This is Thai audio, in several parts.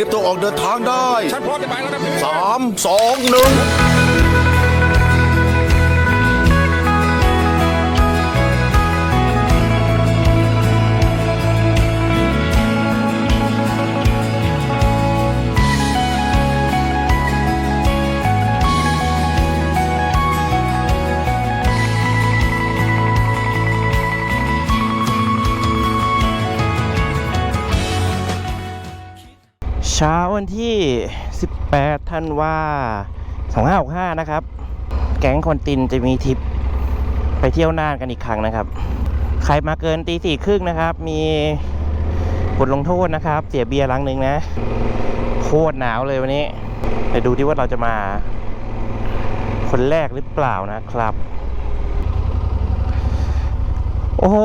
เตรียมตัวออกเดินทางได้ ฉันพร้อมจะไปแล้วนะสามสองหนึ่ง เช้าวันที่ 18 ธันวา2565 นะครับ แก๊งคนตินจะมีทริปไปเที่ยวน่านกันอีกครั้งนะครับ ใครมาเกินตีสี่ครึ่งนะครับ มีบทลงโทษนะครับ เสียเบียร์ลังหนึ่งนะ โคตรหนาวเลยวันนี้ไปดูที่ว่าเราจะมา คนแรกหรือเปล่านะครับ โอ้โห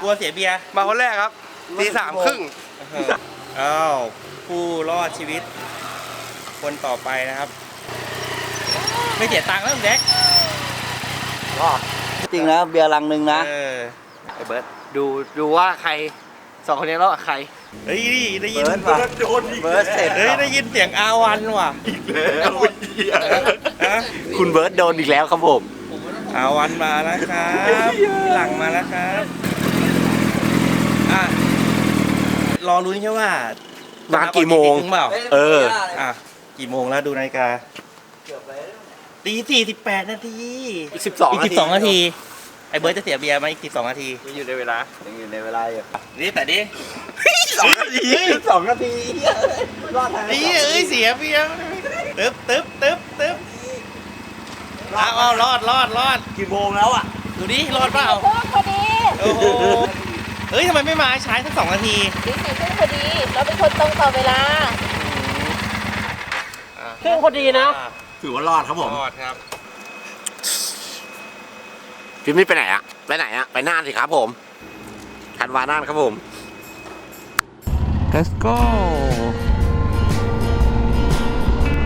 กลัวเสียเบียร์มาคนแรกครับตีสามครึ่ง อ้าวผู้รอดชีวิต คนต่อไปนะครับ ไม่เสียตังค์แล้วแจ็คจริงนะเบียร์ลังหนึ่งนะ เออไอ้เบิร์ดดูดูว่าใครสองคนนี้แล้วใคร เฮ้ยได้ยินเบิร์ดว่ะเบิร์ดเสร็จเฮ้ยได้ยินเสียงอาวันว่ะฮะคุณเบิร์ดโดนอีกแล้วครับผมอาวันมาแล้วครับพี่หลังมาแล้วครับอะ รอลุ้นแค่ว่ามามากี่โมงเปล่าเออ อะกี่โมงแล้วดูนาฬิกาตีสี่สิบแปดนาทีอีกสิบสองอีกสิบสองนาที ไอ้เบิร์ดจะเสียเบียร์ไหมาอีกสิบสองนาทียังอยู่ในเวลายังอยู่ในเวลาอยู่นี่แต่ดิสองนาทีสองนาทีรอดทางนี่เอ้ยเสียเบียร์ตึ๊บตึ๊บตึ๊บตึ๊บเอาเอารอดรอดรอดกี่โมงแล้วอะ ดูดิรอดเปล่าโอ้พอดี โอ้โห เฮ้ยทำไมไม่มาใช้สักสองนาทีดีสี่ครึ่งพอดี เราเป็นคนตรงต่อเวลาครึ่งพอดีนะ ถือว่ารอดครับผมรอดครับพี่ไม่ไปไหนอะไปไหนอะไปน่านสิครับผมทันวาน่านครับผม Let's go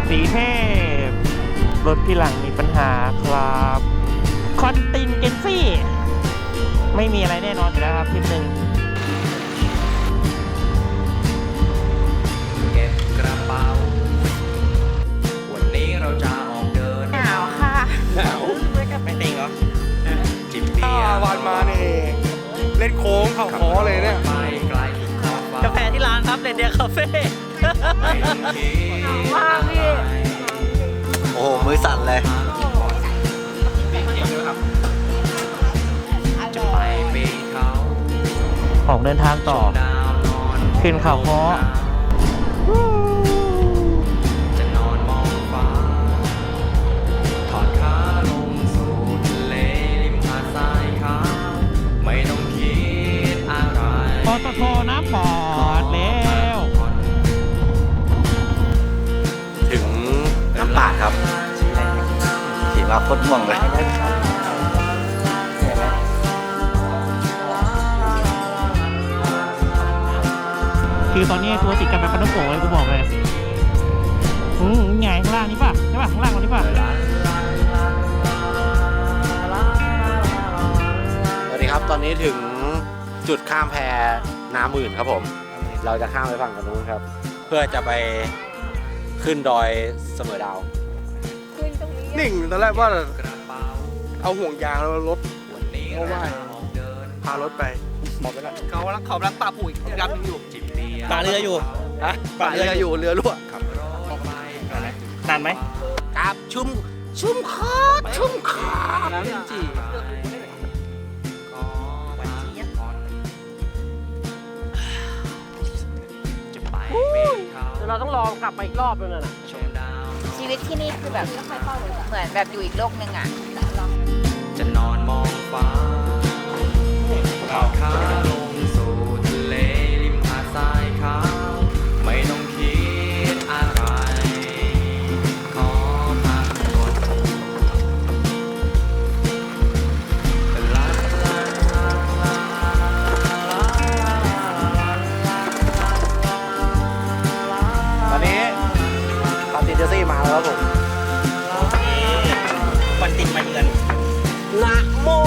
สีเทพ รถพี่หลังมีปัญหาครับ คอนตินเกนซี่ ไม่มีอะไรแน่นอนอยู่แล้วครับทริปหนึ่งเก็บกระเป๋า วันนี้เราจะออกเดินหนาวค่ะไม่ติงเหรอจิบเบียร์วันมาเนี่ยเล่นโค้งเข่าคอเลยเนี่ยไปไกลถึงขอบฟ้ากาแฟที่ร้านครับเรนเดียคาเฟ่ไม่ต้องคิดมากพี่ โอ้โหมือสั่นเลย เดินทางต่อดาวนอนขึ้นเขาค้อจะนอนมองฟ้าถอดขาลงสู่ทะเลริมหาดทรายขาวไม่ต้องคิดอะไรปตทน้ำปอดแล้ว ถึงน้ำป่าดครับขี่มาโคตรม่วงเลย คือตอนนี้ตัวติดกันเป็นปลาต้องโกะเลยกูบอกเลยอืมไงข้างล่างนี้ป่ะใช่ป่ะข้างล่างตรงนี้ป่ะสวัสดีครับตอนนี้ถึงจุดข้ามแพนาหมื่นครับผม เราจะข้ามไปฝั่งกันนู้นครับ เพื่อจะไปขึ้นดอยเสมอดาว ขึ้นตรงนี้นิ่งตอนแรกว่ากระเป๋าเอาห่วงยางแล้วรถวันนี้เอาไว้เราจะออกเดินพารถไปบอกไปแล้วเขาลังเขาลังปลาปุ๋ยยันอยู่จิบเบียร์ ปลาเรืออยู่ฮะป่าเรืออยู่เรือรั่วขับรถไปไกลถึงนานไหมครับชุ่มชุ่มคอชุ่มคอน้ำลิ้นจี่ขอพักผ่อนจะไปปีนเขาเราต้องรอกลับไปอีกรอบนึงนะชมดาวชีวิตที่นี่คือแบบไม่ค่อยเข้าเลยเหมือนแบบอยู่อีกโลกหนึงอะลองจะนอนมองฟ้า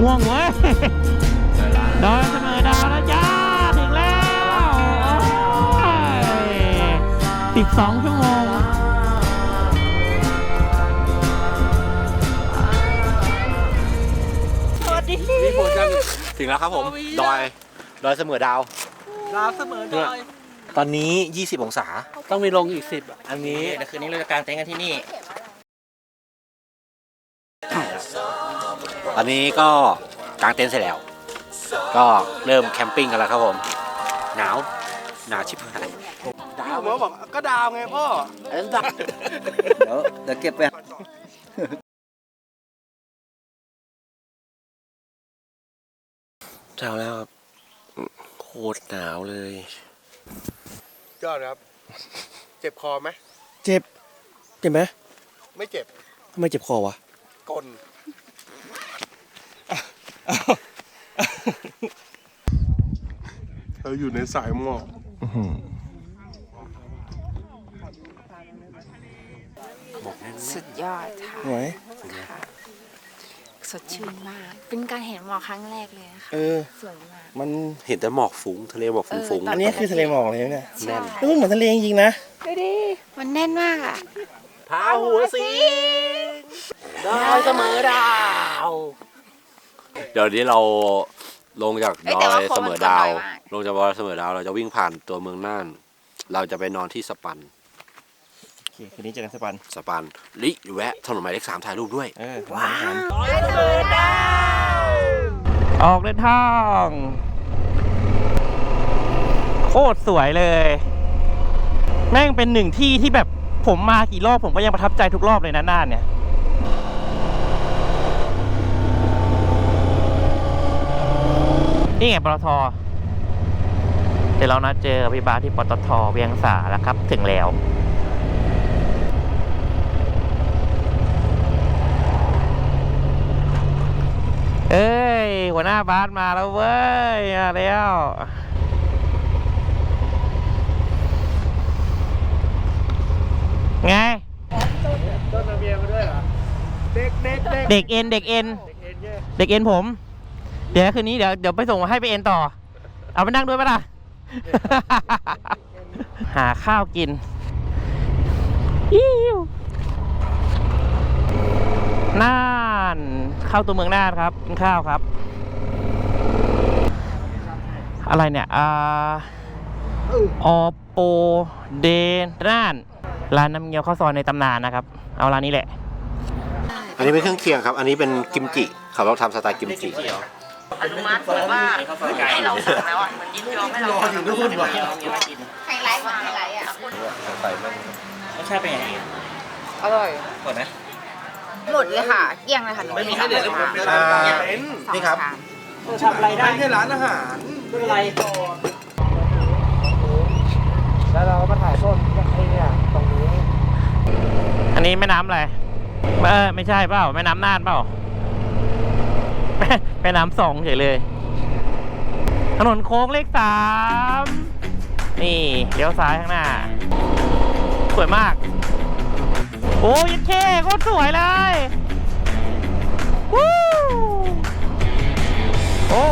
ง่วงเว้ยดอยเสมอดาวแล้วจ้าถึงแล้วสิบสองชั่วโมงนี่ผมจะถึงแล้วครับผม ดอย ดอยเสมอดาวลาวเสมอดอย ตอนนี้ 20 องศา ต้องมีลงอีกสิบอะอันนี้เดี๋ยวคืนนี้เราจะกางเต็นท์กันที่นี่ อนนี้ก็กางเต็นท์เสร็จแล้ว ก็เริ่มแคมปิ้งกันแล้วครับผม หนาวหนาวชิบหายดาวมาบอกก็ดาวไงพ่อเอ็นดาวเดี๋ยวเดี๋ยวเก็บไปเช้าแล้วครับโคตรหนาวเลยยอดครับ เจ็บคอไหมเจ็บ เจ็บไหมไม่เจ็บทำไมเจ็บคอวะกล เราอยู่ในสายหมอกสุดยอดค่ะไหวค่ะ สดชื่นมาก เป็นการเห็นหมอกครั้งแรกเลยนะคะเออ สวยมาก มันเห็นแต่หมอกฟุ้งทะเลหมอกฟุ้งเออตอันนี้คือทะเลหมอกเลยเนี่ยใช่แล้วมันเหมือนทะเลจริงๆนะดูดิ มันแน่นมากอะๆพาหัวสีดาวเสมอดาว เดี๋ยวนี้เราลงจากเอ้ยดแต่อว่ายคนเสมันมอดาว คนน้อยมาก ลงจากดอยเสมอดาว เราจะวิ่งผ่านตัวเมืองน่าน เราจะไปนอนที่สปัน โอเคคืนนี้เจอกันสปันสปันลิแวะถนนหมายเลขสามถ่ายรูปด้วย เออว้าว ออกเดินทาง โคตรสวยเลย แม่งเป็นหนึ่งที่ที่แบบผมมากี่รอบผมก็ยังประทับใจทุกรอบเลยนะน่านเนี่ย นี่ไงปตทเดี๋ยวเรานัดเจอกับพี่บาสที่ปตทเวียงสาแล้วครับ ถึงแล้วเอ้ย หัวหน้าบาสมาแล้วเว้ยมาแล้วไงเด็กเอ็นเด็กเอ็นเด็กเอ็นผม เดี๋ยวคืนนี้เดี๋ยวเดี๋ยวไปส่งให้ไปเอ็นต่อ เอาไปนั่งด้วยปะล่ะ หาข้าวกินอิ้วน่านเข้าตัวเมืองน่านครับกินข้าวครับ อะไรเนี่ยอ่าออโปเดนน่านร้านน้ำเงี้ยวข้าวซอยในตำนานนะครับ เอาร้านนี้แหละ อันนี้เป็นเครื่องเคียงครับ อันนี้เป็นกิมจิเขาเราทำสไตล์กิมจิ อนุมัติบอกว่าให้เราสั่งแล้วอะมันยินยอมให้เราสั่งไฮไลท์ของไฮไลท์อะรสชาติเป็นยังไงอร่อยก่อนไหมหมดเลยค่ะเกลี้ยงเลยค่ะหนูไม่มีให้เหลือเลยค่ะอ่านี่ครับทำอะไรได้แค่ร้านอาหารไม่เป็นไรแล้วเราก็มาถ่ายต้นไอ้เนี่ยตรงนี้ อันนี้แม่น้ำอะไรเออไม่ใช่เปล่าแม่น้ำน่านเปล่า แม่น้ำสองเฉยเลย ถนนโค้งเลขสามนี่เลี้ยวซ้ายข้างหน้า สวยมาก โอ้ยเคโคตรสวยเลยวู้โอ้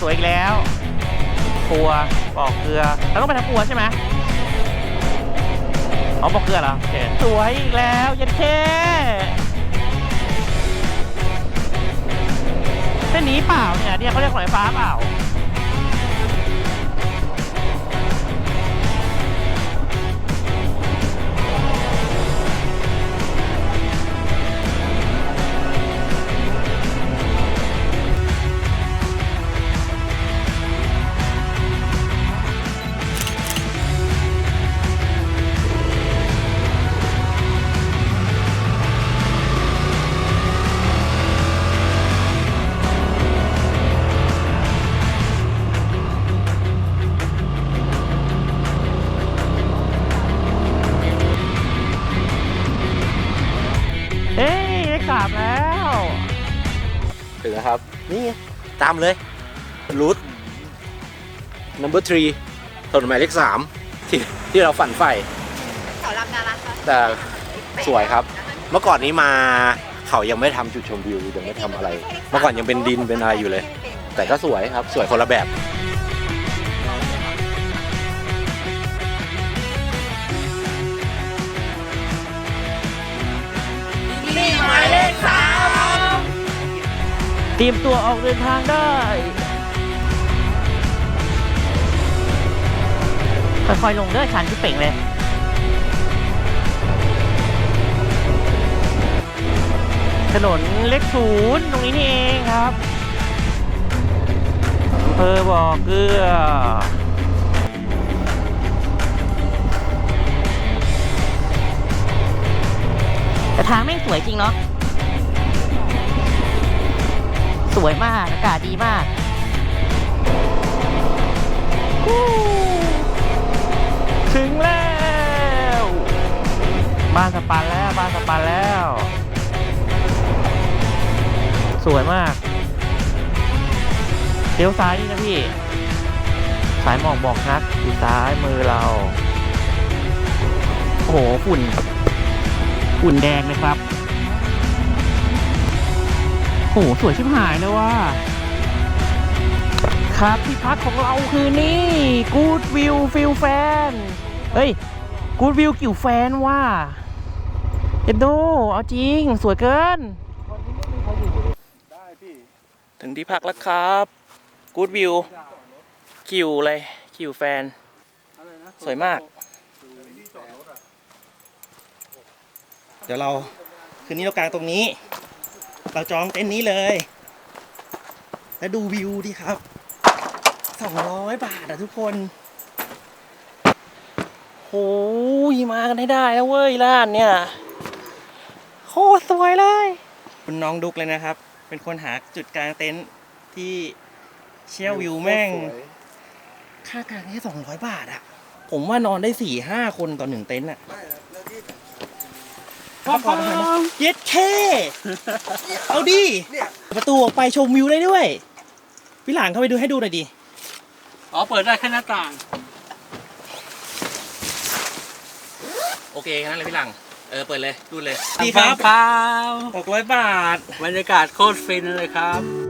สวยอีกแล้วปัวปอกเกลือแล้วต้องไปทางปัวใช่ไหมเอาปอกเกลือเหรอสวยอีกแล้วยันเค เส้นนี้เปล่าเนี่ยเนี่ยเขาเรียกหอยฟ้าเปล่าามเลยรูท number three ถนนหมายเลขสามที่ที่เราฝันใฝ่อลำนารักค่ะแต่สวยครับ เมื่อก่อนนี้มาเขายังไม่ทำจุดชมวิวยังไม่ทำอะไร เมื่อก่อนยังเป็นดินเป็นอะไรอยู่เลย แต่ก็สวยครับสวยคนละแบบ ตรียมตัวออกเดินทางได้ค่อยๆลงเด้อชันที่เป่งเลยถนนเล็กศูนย์ตรงนี้นี่เองครับอำเภอบ่อเกลือแต่ทางแม่งสวยจริงเนาะ สวยมากอากาศดีมากฮู้ถึงแล้วบ้านสปันแล้วบ้านสปันแล้ว สวยมากเลี้ยวซ้ายนี่นะพี่ สายหมอกบอกนักอยู่ซ้ายมือเรา โอ้โหฝุ่นฝุ่นแดงเลยครับ โหสวยชิบหายเลยว่าครับที่พักของเราคือนี่ Good View f i l Fan เฮ้ย Good View กิ่วแฟนว่าเอ็ดโดเอาจริง สวยเกิน ถึงที่พักแล้วครับ Good View คิวเลยคิวแฟน สวยมาก เดี๋ยวเรา คืนนี้เรากางตรงนี้ เราจองเต็นท์นี้เลย แล้วดูวิวดิครับสองร้อยบาทอะทุกคนโอ้ยมากันให้ได้แล้วเว้ยร้านเนี่ยโคตรสวยเลย คุณน้องดุกเลยนะครับ เป็นคนหาจุดกลางเต็นท์ที่เชี่ยววิวแม่ง ค่ากลางแค่สองร้อยบาทอะผมว่านอนได้สี่ห้าคนต่อหนึ่งเต็นท์อะ พร้อมเย็ดเคเอาดิประตูออกไปชมวิวได้ด้วย พี่หลานเข้าไปดูให้ดูหน่อยดิอ๋อเปิดได้แค่หน้าต่าง โอเคแค่นั้นเลยพี่หลัง เออ เปิดเลย ดูเลยดีครับครับหกร้อยบาท บรรยากาศโคตรฟินเลยครับ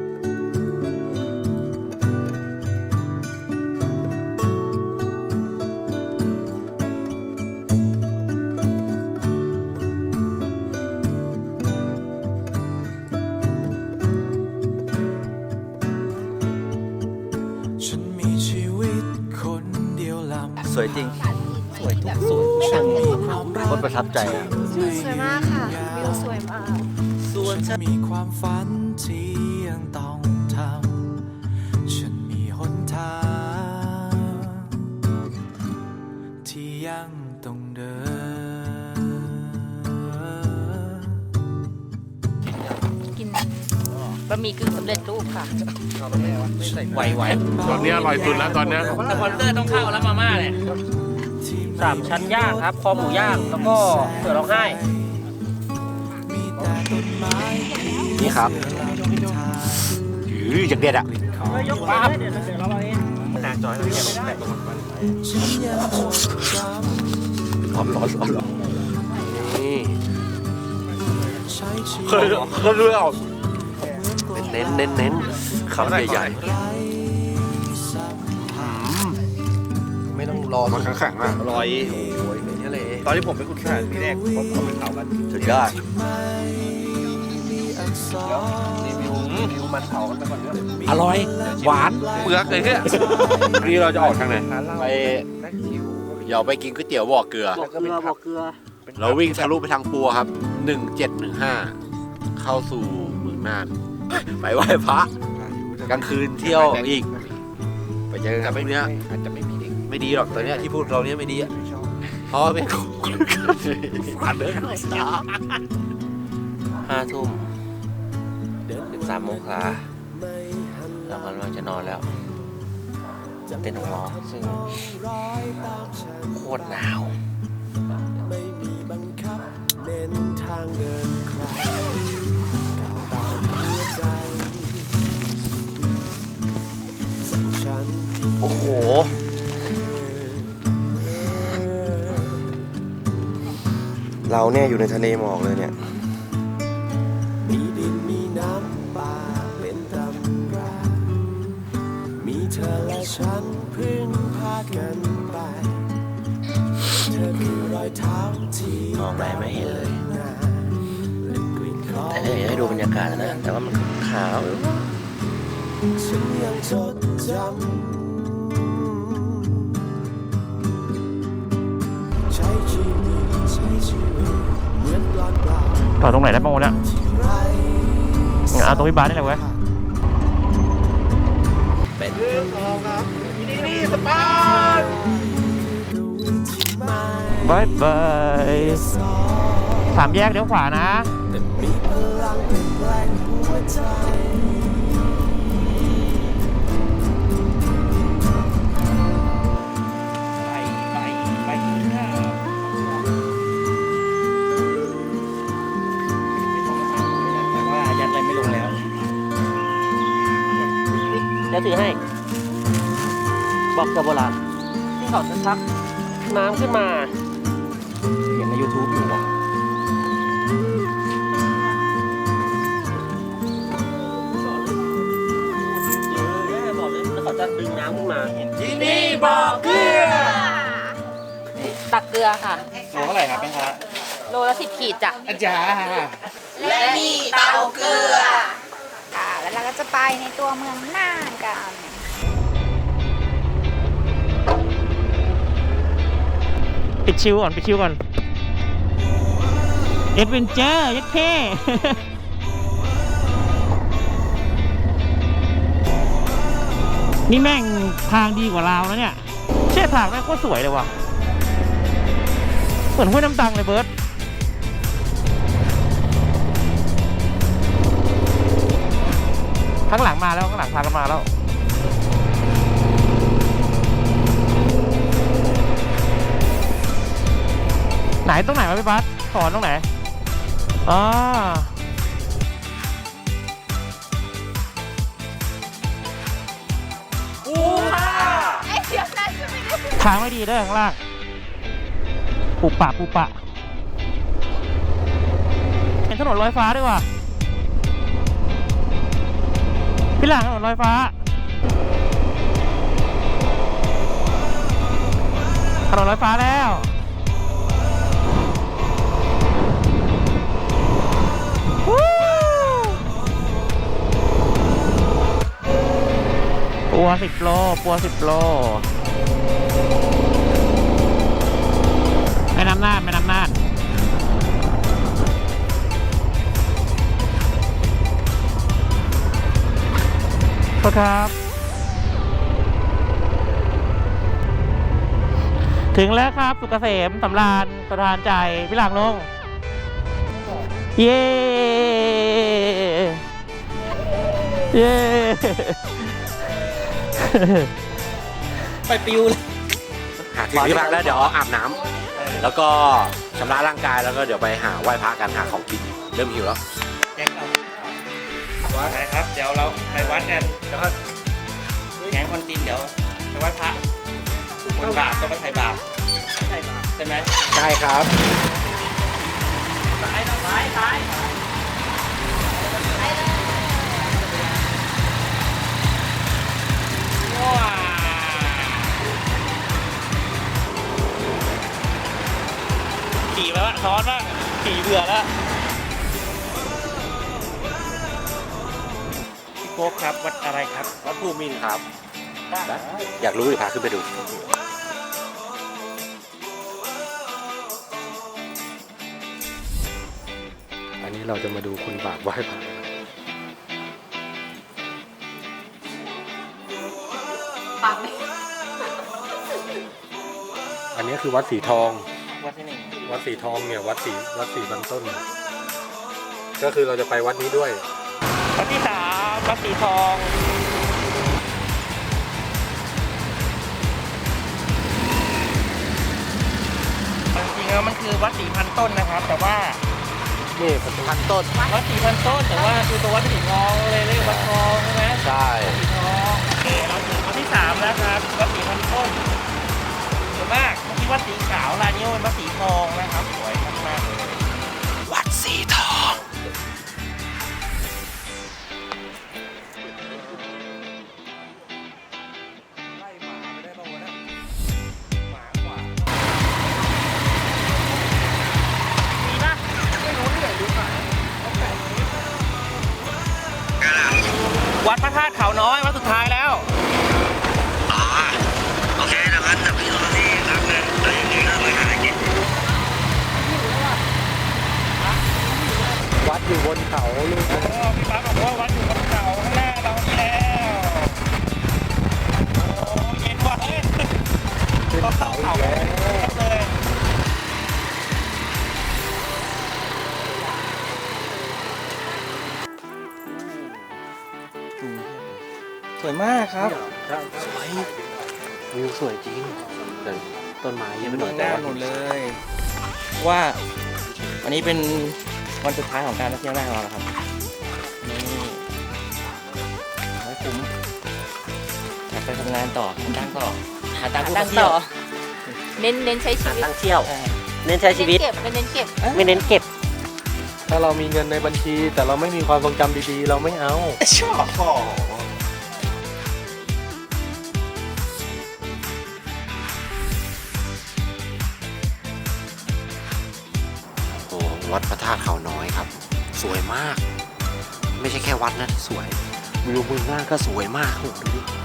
โคตรประทับใจอะสวยมากค่ะวิวสวยมาก ส่วนฉันมีความฝันที่ยังต้องทำ ฉันมีหนทางที่ยังต้องเดิน กินบะหมี่กึ่งสำเร็จรูปค่ะ ไหวไหวตอนนี้อร่อยสุดแล้วตอนเนี้ย สปอนเซอร์ต้องเข้าแล้วมาม่าเนี่ย สามชั้นย่างครับ คอหมูย่าง แล้วก็เสือร้องไห้มีแต่ต้นไม้นี่ครับยืออย่างเด็ดอะยกปั๊บเดี๋ยวเราเอาเองหนักจอยเราแกะแตะตรงมันฉันยังจดจร้อนร้อนร้อนร้อนนี่ำใช้ชีเควิยตเคยเลือกเน้นเน้นเน้นคำใหญ่ไรอมันแข็งๆอะอร่อยโอ้ยเป็นทะเลตอนที่ผมไปขุดข่ายทีแรกผมเขาไปเผากันสุดยอดไม่มีอักษรรีวิวรีวิวมันเผากันไปก่อนเนอะอร่อย หวานเปลือกเลยเนี่ยนี่เราจะออกทางไหนไปเดี๋ยวไปกินก๋วยเตี๋ยวบ่อเกลือบอกเกลือบอกเกลือ เราวิ่งทะลุไปทางปัวครับ1715เข้าสู่เมืองน่านไปไหว้พระกลางคืนเที่ยวอีก ไปเจอกันครับไม่เนี้ยอาจจะไม่มีเด็ก ไม่ดีหรอกตอนเนี้ยที่พูดเราเนี้ยไม่ดีอะเพราะว่าเป็นฝันเด้อห้าทุ่มสิบสามโมงคาเรากำลังจะนอนแล้วเต็นท์ของเราซึ่งโคตรหนาวไม่มีบั เราเนี่ยอยู่ในทะเลหมอกเลยเนี่ยมีดินมีน้ำป่าเป็นตำรามีเธอและฉันพึ่งพากันไป เธอคือรอยเท้าที่มองไปไม่เห็นเลยนานและกลิ่นของแต่ถ้าอยากให้ดูบรรยากาศนะ แต่ว่ามันขาวฉันยังจดจำ ต่อตรงไหนได้บ้างวะเนี่ยที่ไรเอาตรงพี่บาสนี่แหละเว้ยเป็นเรื่องของครับนี่นี่สปาร์ที่ไม่บายบายสามแยกเดี๋ยวขวานะ ยวถือให้ บอกกับโบราณที่เขาจะชักน้ำขึ้นมาเห็นใน YouTube อยู่ว่ะบอกเลยแล้วเขาจะดึงน้ำขึ้นมาที่นี่บอกเกลือ ตักเกลือค่ะ โลเท่าไหร่ครับแม่ค้าโลละสิบขีดจ้ะอาจารย์และมีเตาเกลือ ล้วเราก็จะไปในตัวเมืองน่านกันปิดชิวก่อนปิดชิวก่อน เอ็ดเวนเจอร์ยักษ์เท่นี่แม่งทางดีกว่าเราแล้วเนี่ย เชื่อทางแม่งโคตรสวยเลยว่ะเหมือนห้วยน้ำตังเลยเบิร์ต ข้างหลังมาแล้วข้างหลังพากันมาแล้วไหนตรงไหนวะพี่บัสสอนตรงไหนอ๋อทางไม่ดีด้วยข้างล่างปุปะปุปะเป็นถนนลอยฟ้าด้วยว่ะ พี่หลังถนนลอยฟ้าถนนลอยฟ้าแล้ววู้ปัวสิบโลปัวสิบโลแม่น้ำน่านแม่น้ำน่าน ขอบครับ ถึงแล้วครับ สุกเกษมสำราญสถานใจพี่หลังลง เย้เย้ไปปิวเลยหาถึงที่พักแล้วเดี๋ยวอาบน้ำแล้วก็ชำระร่างกายแล้วก็เดี๋ยวไปหาไหว้พระกันหาของกินเริ่มหิวแล้ว วัดไหนครับ เดี๋ยวเราไปวัดกันแล้วก็แข่งคนตีนเดี๋ยวไปวัดพระคนบาปต้องไปไถ่บาปใช่ไหมใช่ครับว้าขี่ไปวะซ้อนบ้างขี่เบื่อแล้ว ก๊กครับ วัดอะไรครับ วัดภูมินทร์ครับ อยากรู้เดี๋ยวพาขึ้นไปดู อันนี้เราจะมาดูคนบาปไหว้พระกันอันนี้คือวัดสีทอง วัดที่หนึ่งวัดสีทองเนี่ยวัดสีวัดสีบันต้น ก็คือเราจะไปวัดนี้ด้วย วัดที่สาม วัดสีทอง จริงๆแล้วมันคือวัดสีพันต้นนะครับ แต่ว่านี่พันต้น วัดสีพันต้นแต่ว่าคือตัววัดสีทองเลยเรียกวัดทองใช่ไหมใช่ สีทองโอเคเราถึงวัดที่สามแล้วครับวัดสีพันต้นสวยมากเมื่อกี้วัดสีขาวลายนี้เป็นวัดสีทอง เขาอีกแล้วสวยมากครับ สวยวิวสวยจริงแต่ต้นไม้เยอะไปหน่เมืออยงแต่น่านว่าหมดเลย ว่าวันนี้เป็นวันสุดท้ายของการมาเที่ยวน่านของเราแล้วครับนี่ไม่คุ้มอยากไปทำงานต่อทำตังค์ต่อ หาตังค์ดังต่อเน้นเน้นใช้ชีวิตตังค์เที่ยวเน้นใช้ชีวิต เน้นเก็บไม่เน้นเก็บ ไม่เน้นเก็บ ถ้าเรามีเงินในบัญชี แต่เราไม่มีความทรงจำดีๆ เราไม่เอา ชอบโอ้วัดพระธาตุเขาน้อยครับ สวยมาก ไม่ใช่แค่วัดนะที่สวยวิวเมืองน่านก็สวยมากโอ้โหดูดิ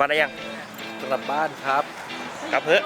ลับบ้านได้ยังกลับบ้านครับ กลับเถอะ